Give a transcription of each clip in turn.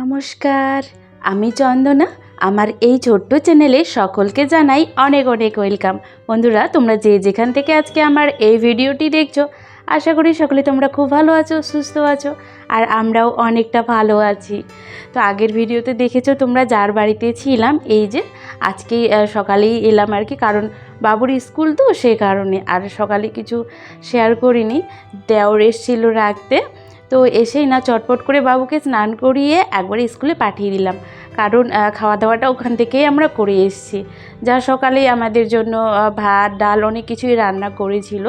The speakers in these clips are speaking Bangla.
নমস্কার, আমি চন্দনা। আমার এই ছোট্ট চ্যানেলে সকলকে জানাই অনেক অনেক ওয়েলকাম। বন্ধুরা, তোমরা যে যেখান থেকে আজকে আমার এই ভিডিওটি দেখছ, আশা করি সকলে তোমরা খুব ভালো আছো, সুস্থ আছো, আর আমরাও অনেকটা ভালো আছি। তো আগের ভিডিওতে দেখেছ তোমরা যার বাড়িতে ছিলাম, এই যে আজকে সকালেই এলাম আর কি, কারণ বাবুর স্কুল তো সে কারণে, আর সকালে কিছু শেয়ার করিনি। দেওর এসেছিল রাখতে তো এসেই না চটপট করে বাবুকে স্নান করিয়ে একবারে স্কুলে পাঠিয়ে দিলাম। কারণ খাওয়া দাওয়াটা ওখান থেকেই আমরা করে এসেছি। যা সকালেই আমাদের জন্য ভাত, ডাল অনেক কিছুই রান্না করেছিল।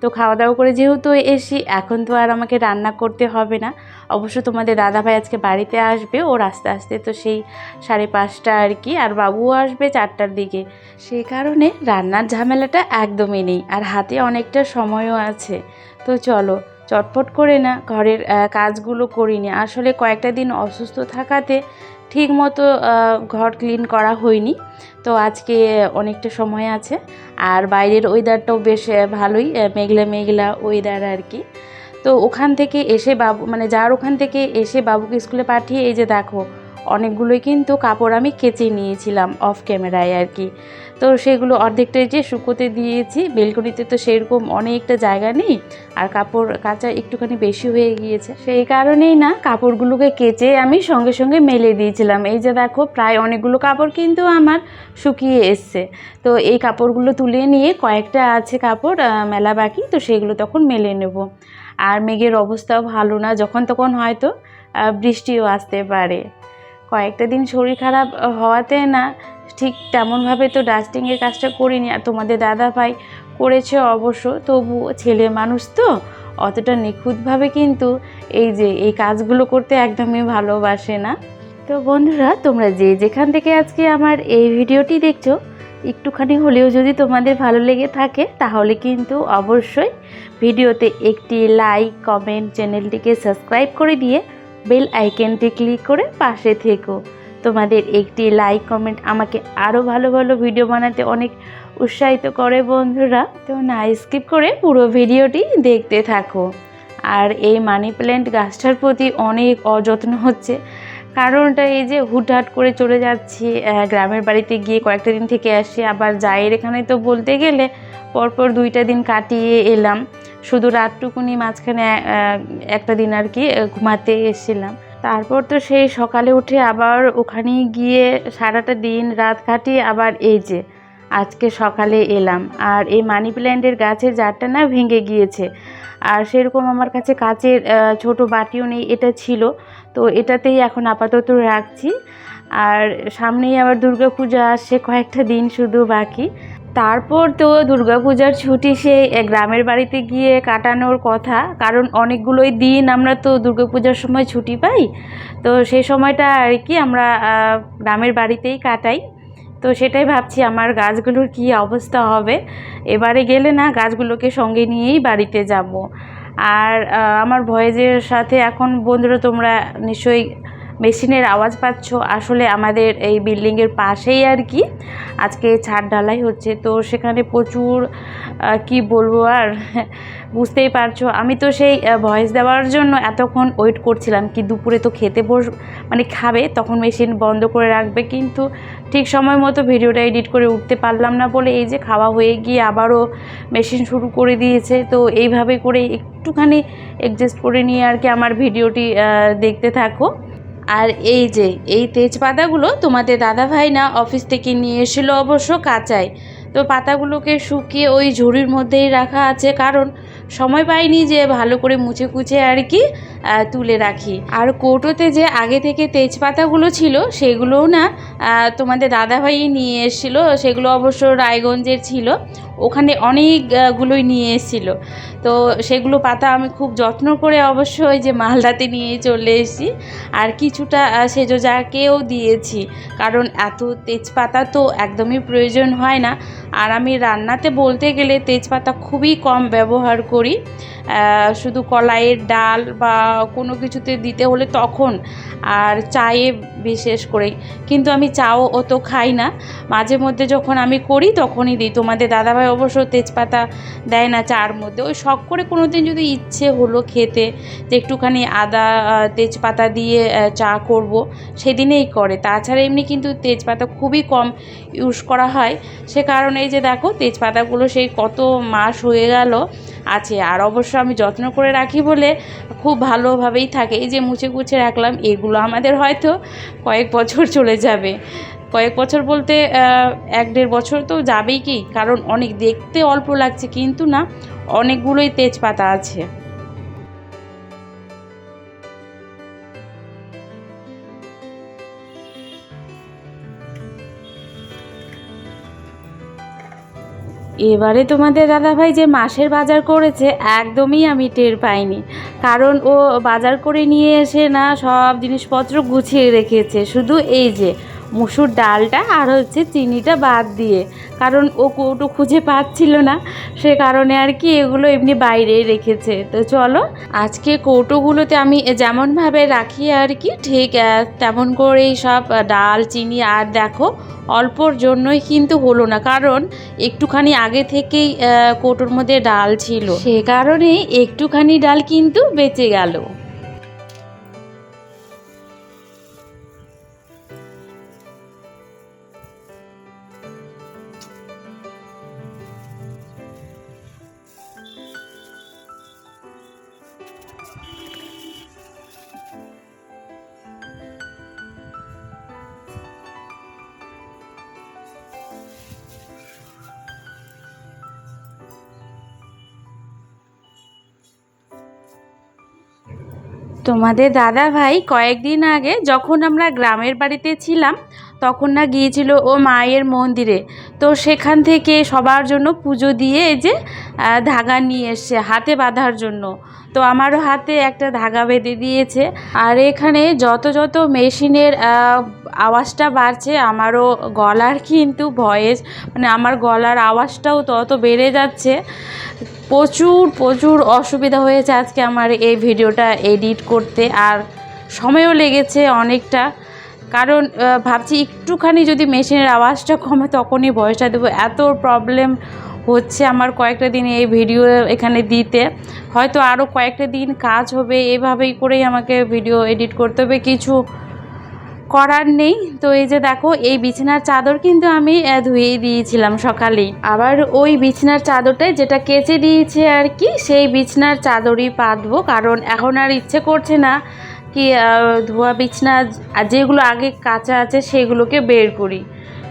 তো খাওয়া দাওয়া করে যেহেতু এসি এখন তো আর আমাকে রান্না করতে হবে না। অবশ্য তোমাদের দাদাভাই আজকে বাড়িতে আসবে, ওর আস্তে আস্তে তো সেই সাড়ে পাঁচটা আর কি, আর বাবুও আসবে চারটার দিকে। সেই কারণে রান্নার ঝামেলাটা একদমই নেই, আর হাতে অনেকটা সময়ও আছে। তো চলো চটপট করে না, ঘরের কাজগুলো করিনি। আসলে কয়েকটা দিন অসুস্থ থাকাতে ঠিক মতো ঘর ক্লিন করা হয়নি। তো আজকে অনেকটা সময় আছে। আর বাইরের ওয়েদারটাও বেশ ভালোই মেঘলা মেঘলা ওয়েদার আর কি তো ওখান থেকে এসে বাবু মানে যার ওখান থেকে এসে বাবুকে স্কুলে পাঠিয়ে এই যে দেখো অনেকগুলোই কিন্তু কাপড় আমি কেচে নিয়েছিলাম অফ ক্যামেরায় আর কি। তো সেগুলো অর্ধেকটাই যে শুকোতে দিয়েছি, বেলকনিতে তো সেরকম অনেকটা জায়গা নেই আর কাপড় কাচা একটুখানি বেশি হয়ে গিয়েছে। সেই কারণেই না কাপড়গুলোকে কেচে আমি সঙ্গে সঙ্গে মেলে দিয়েছিলাম। এই যে দেখো প্রায় অনেকগুলো কাপড় কিন্তু আমার শুকিয়ে এসছে। তো এই কাপড়গুলো তুলে নিয়ে কয়েকটা আছে কাপড় মেলা বাকি, তো সেগুলো তখন মেলে নেব। আর মেঘের অবস্থাও ভালো না, যখন তখন হয়তো বৃষ্টিও আসতে পারে। কয়েকটা দিন শরীর খারাপ হওয়াতে না, ঠিক তেমনভাবে তো ডাস্টিংয়ের কাজটা করিনি। আর তোমাদের দাদা ভাই করেছে অবশ্য তবু ছেলে মানুষ তো, অতটা নিখুঁতভাবে কিন্তু এই যে, এই কাজগুলো করতে একদমই ভালোবাসে না। তো বন্ধুরা, তোমরা যে যেখান থেকে আজকে আমার এই ভিডিওটি দেখছ, একটুখানি হলেও যদি তোমাদের ভালো লেগে থাকে, তাহলে কিন্তু অবশ্যই ভিডিওতে একটি লাইক কমেন্ট চ্যানেলটিকে সাবস্ক্রাইব করে দিয়ে বেল আইকনটি ক্লিক করে পাশে থেকো। তোমাদের একটি লাইক কমেন্ট আমাকে আরও ভালো ভালো ভিডিও বানাতে অনেক উৎসাহিত করে বন্ধুরা। তো না স্কিপ করে পুরো ভিডিওটি দেখতে থাকো। আর এই মানি প্ল্যান্ট গাছটার প্রতি অনেক অযত্ন হচ্ছে। কারণটা এই যে হুটহাট করে চলে যাচ্ছি গ্রামের বাড়িতে গিয়ে কয়েকটা দিন থেকে আসি, আবার যাইয়ের এখানে তো বলতে গেলে পরপর দুইটা দিন কাটিয়ে এলাম। শুধু রাতটুকুনি মাঝখানে একটা দিন আর কি ঘুমাতে এসেছিলাম। তারপর তো সেই সকালে উঠে আবার ওখানেই গিয়ে সারাটা দিন রাত কাটিয়ে আবার এই যে আজকে সকালে এলাম। আর এই মানি প্ল্যান্টের গাছের জারটা না ভেঙে গিয়েছে। আর সেরকম আমার কাছে কাচের ছোট বাটিও নেই, এটা ছিল। তো এটাতেই এখন আপাতত রাখছি। আর সামনেই আবার দুর্গাপূজা আসছে কয়েকটা দিন শুধু বাকি। তারপর তো দুর্গাপূজার ছুটি সে গ্রামের বাড়িতে গিয়ে কাটানোর কথা। কারণ অনেকগুলোই দিন আমরা তো দুর্গাপূজার সময় ছুটি পাই। তো সেই সময়টা আর কি আমরা গ্রামের বাড়িতেই কাটাই। তো সেটাই ভাবছি আমার গাছগুলোর কি অবস্থা হবে? এবারে গেলে না গাছগুলোকে সঙ্গে নিয়েই বাড়িতে যাব। আর আমার ভয়েজের সাথে এখন বন্ধুরা তোমরা নিশ্চয়ই মেশিনের আওয়াজ পাচ্ছ। আসলে আমাদের এই বিল্ডিংয়ের পাশেই আর কি। আজকে ছাদ ঢালাই হচ্ছে। তো সেখানে প্রচুর কি বলব আর? বুঝতেই পারছ। আমি তো সেই ভয়েস দেওয়ার জন্য এতক্ষণ ওয়েট করছিলাম কি দুপুরে তো খেতে বস মানে খাবে, তখন মেশিন বন্ধ করে রাখবে। কিন্তু ঠিক সময় মতো ভিডিওটা এডিট করে উঠতে পারলাম না বলে এই যে খাওয়া হয়ে গিয়ে আবারও মেশিন শুরু করে দিয়েছে। তো এইভাবে করে একটুখানি অ্যাডজাস্ট করে নিয়ে আর কি আমার ভিডিওটি দেখতে থাকো। আর এই যে, এই তেজপাতাগুলো তোমাদের দাদা ভাই না অফিস থেকে নিয়ে এসেছিল অবশ্য কাঁচায়। তো পাতাগুলোকে শুকিয়ে ওই ঝুড়ির মধ্যেই রাখা আছে, কারণ সময় পাইনি যে ভালো করে মুছে কুচে আর কি তুলে রাখি। আর কৌটোতে যে আগে থেকে তেজপাতাগুলো ছিল, সেগুলোও না তোমাদের দাদাভাই নিয়ে এসেছিল, সেগুলো অবশ্য রায়গঞ্জের ছিল। ওখানে অনেকগুলোই নিয়ে এসেছিল। তো সেগুলো পাতা আমি খুব যত্ন করে অবশ্যই যে মালদাতে নিয়ে চলে এসেছি। আর কিছুটা সেজো যাকেও দিয়েছি। কারণ এত তেজপাতা তো একদমই প্রয়োজন হয় না। আর আমি রান্নাতে বলতে গেলে তেজপাতা খুবই কম ব্যবহার করি। শুধু কলাইয়ের ডাল বা কোনো কিছুতে দিতে হলে তখন আর চায়ে বিশেষ করে। কিন্তু আমি চাও অত খাই না। মাঝে মধ্যে যখন আমি করি তখনই দিই। তোমাদের দাদাভাই অবশ্য তেজপাতা দেয় না চার মধ্যে। ওই শখ করে কোনো দিন যদি ইচ্ছে হলো খেতে যে একটুখানি আদা তেজপাতা দিয়ে চা করব, সেদিনেই করে। তাছাড়া এমনি কিন্তু তেজপাতা খুবই কম ইউজ করা হয়। সে কারণে এই যে দেখো, তেজপাতাগুলো সেই কত মাস হয়ে গেল, আছে। আর অবশ্য আমি যত্ন করে রাখি বলে খুব ভালোভাবেই থাকে। এই যে মুছে গুছে রাখলাম, এগুলো আমাদের হয়তো কয়েক বছর চলে যাবে। কয়েক বছর বলতে এক দেড় বছর তো যাবেই কি? কারণ অনেক দেখতে অল্প লাগছে, কিন্তু না, অনেকগুলোই তেজপাতা আছে। এবারে তোমাদের দাদাভাই যে মাসের বাজার করেছে, একদমই আমি টের পাইনি। কারণ ও বাজার করে নিয়ে এসে না সব জিনিসপত্র গুছিয়ে রেখেছে। শুধু এই যে মুসুর ডালটা আর হচ্ছে চিনিটা বাদ দিয়ে। কারণ ও কৌটো খুঁজে পাচ্ছিল না, সে কারণে আর কি এগুলো এমনি বাইরে রেখেছে। তো চলো, আজকে কৌটোগুলোতে আমি যেমনভাবে রাখি আর কি, ঠিক তেমন করেই সব ডাল, চিনি আর দেখো, অল্পর জন্যই কিন্তু হলো না। কারণ একটুখানি আগে থেকেই কৌটোর মধ্যে ডাল ছিল। সে কারণে একটুখানি ডাল কিন্তু বেঁচে গেল। তোমাদের দাদা ভাই কয়েকদিন আগে যখন আমরা গ্রামের বাড়িতে ছিলাম তখন না গিয়েছিল ও মায়ের মন্দিরে। তো সেখান থেকে সবার জন্য পুজো দিয়ে এই যে ধাগা নিয়ে এসছে, হাতে বাঁধার জন্য। তো আমারও হাতে একটা ধাগা বেঁধে দিয়েছে। আর এখানে যত যত মেশিনের আওয়াজটা বাড়ছে, আমারও গলার কিন্তু ভয়েস মানে আমার গলার আওয়াজটাও তত বেড়ে যাচ্ছে। প্রচুর প্রচুর অসুবিধা হয়েছে আজকে আমার এই ভিডিওটা এডিট করতে। আর সময়ও লেগেছে অনেকটা। কারণ ভাবছি একটুখানি যদি মেশিনের আওয়াজটা কমে তখনই ভয়েসটা দেবো। এত প্রবলেম হচ্ছে আমার কয়েকটা দিন এই ভিডিও এখানে দিতে। হয়তো আরও কয়েকটা দিন কাজ হবে, এভাবেই করেই আমাকে ভিডিও এডিট করতে হবে। কিছু করার নেই। তো এই যে দেখো, এই বিছানার চাদর কিন্তু আমি ধুয়েই দিয়েছিলাম সকালেই। আবার ওই বিছানার চাদরটাই যেটা কেচে দিয়েছে আর কি, সেই বিছানার চাদরই পাতবো। কারণ এখন আর ইচ্ছে করছে না কি ধোয়া বিছনা আর যেগুলো আগে কাঁচা আছে সেগুলোকে বের করি।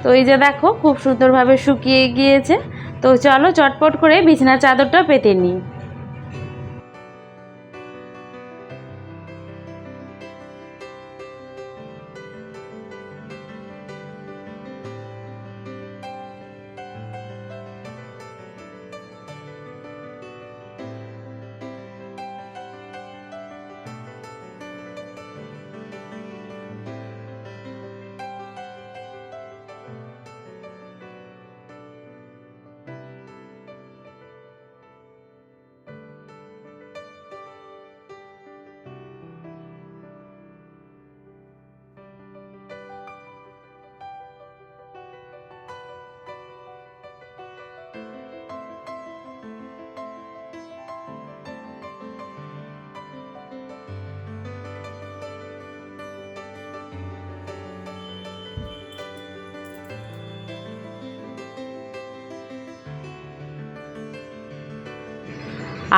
তো এই যে দেখো, খুব সুন্দরভাবে শুকিয়ে গিয়েছে। তো চলো চটপট করে বিছানার চাদরটা পেতে নিই।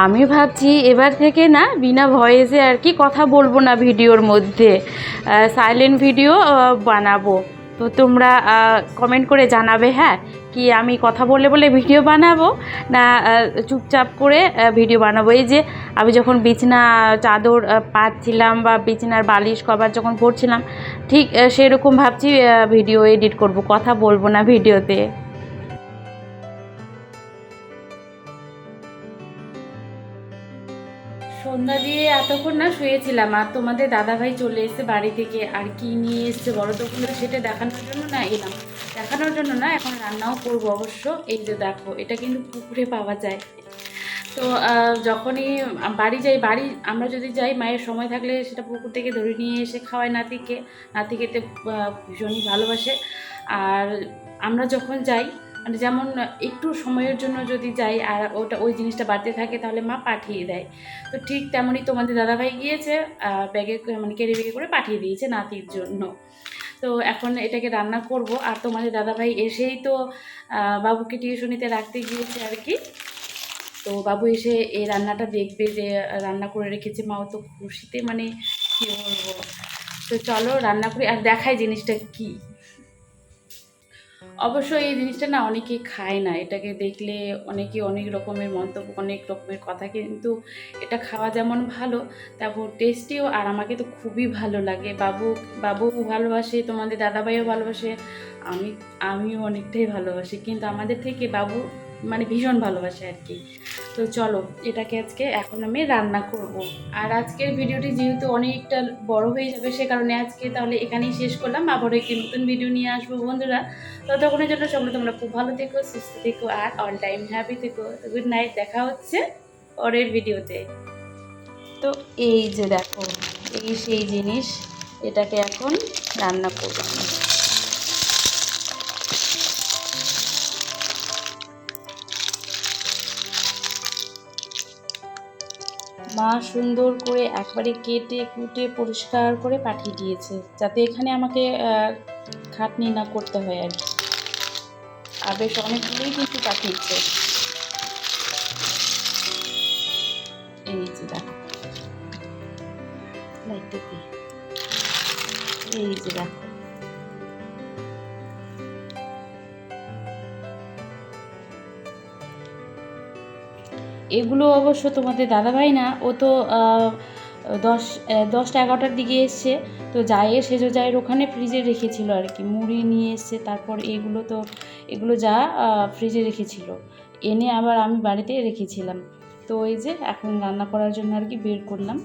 আমি ভাবছি এবার থেকে না বিনা ভয়েসে আর কি কথা বলব না ভিডিওর মধ্যে সাইলেন্ট ভিডিও বানাবো। তো তোমরা কমেন্ট করে জানাবে হ্যাঁ কি আমি কথা বলে বলে ভিডিও বানাবো না চুপচাপ করে ভিডিও বানাবো। এই যে আমি যখন বিছনা, চাদর পাচ্ছিলাম বা বিছনার বালিশ, কভার যখন পড়ছিলাম ঠিক সেরকম ভাবছি ভিডিও এডিট করব, কথা বলব না ভিডিওতে সন্ধ্যা দিয়ে এতক্ষণ না শুয়েছিলাম, আর তোমাদের দাদাভাই চলে এসেছে বাড়ি থেকে। আর কি নিয়ে এসছে বড় তখন সেটা দেখানোর জন্য না এলাম দেখানোর জন্য না এখন রান্নাও করব অবশ্য। এই যে দেখো, এটা কিন্তু পুকুরে পাওয়া যায়। তো যখনই বাড়ি যাই, বাড়ি আমরা যদি যাই, মায়ের সময় থাকলে সেটা পুকুর থেকে ধরে নিয়ে এসে খাওয়াই নাতিকে। নাতি খেতে ভীষণই ভালোবাসে। আর আমরা যখন যাই মানে যেমন একটু সময়ের জন্য যদি যাই আর ওটা, ওই জিনিসটা বাড়তে থাকে, তাহলে মা পাঠিয়ে দেয়। তো ঠিক তেমনই তোমাদের দাদাভাই গিয়েছে ব্যাগে মানে কেড়ে বেগে করে পাঠিয়ে দিয়েছে নাতির জন্য। তো এখন এটাকে রান্না করব। আর তোমাদের দাদাভাই এসেই তো বাবুকে টিউশনিতে রাখতে গিয়েছে আর কি। তো বাবু এসে এই রান্নাটা দেখবে যে, রান্না করে রেখেছে মাও তো খুশিতে মানে কী বলব? তো চলো রান্না করি আর দেখাই জিনিসটা কি। অবশ্য এই জিনিসটা না অনেকে খায় না। এটাকে দেখলে অনেকে অনেক রকমের মন্তব্য, অনেক রকমের কথা কিন্তু এটা খাওয়া যেমন ভালো, তারপর টেস্টিও আর আমাকে তো খুবই ভালো লাগে। বাবু বাবু ভালোবাসে, তোমাদের দাদাভাইও ভালোবাসে। আমি, আমিও অনেকটাই ভালোবাসি। কিন্তু আমাদের থেকে বাবু মানে ভীষণ ভালোবাসে আর কি। তো চলো, এটাকে আজকে এখন আমি রান্না করব। আর আজকের ভিডিওটি যেহেতু অনেকটা বড় হয়ে যাবে, সে কারণে আজকে তাহলে এখানেই শেষ করলাম। আবারও একটি নতুন ভিডিও নিয়ে আসব, বন্ধুরা। ততক্ষণের জন্য সকলে তোমরা খুব ভালো থেকো, সুস্থ থেকো আর অল টাইম হ্যাপি থেকো। গুড নাইট দেখা হচ্ছে পরের ভিডিওতে। তো এই যে দেখো, এই সেই জিনিস, এটাকে এখন রান্না করব। মা সুন্দর করে একবারে কেটে, কুটে, পরিষ্কার করে পাঠিয়ে দিয়েছে। যাতে এখানে আমাকে খাটনি না করতে হয় আর কি। আর বেশ অনেকগুলোই কিন্তু পাঠিয়েছে। এই যে দেখো। এই যে দেখো। এগুলো অবশ্য তোমাদের দাদাভাই না, ও তো দশ দশটা এগারোটার দিকে এসছে, তো যায় সেজো যায়ের ওখানে ফ্রিজে রেখেছিল আর কি। মুড়ি নিয়ে এসছে, তারপর এগুলো তো, এগুলো যা ফ্রিজে রেখেছিল। এনে আবার আমি বাড়িতে রেখেছিলাম। তো ওই যে এখন রান্না করার জন্য আর কি বের করলাম।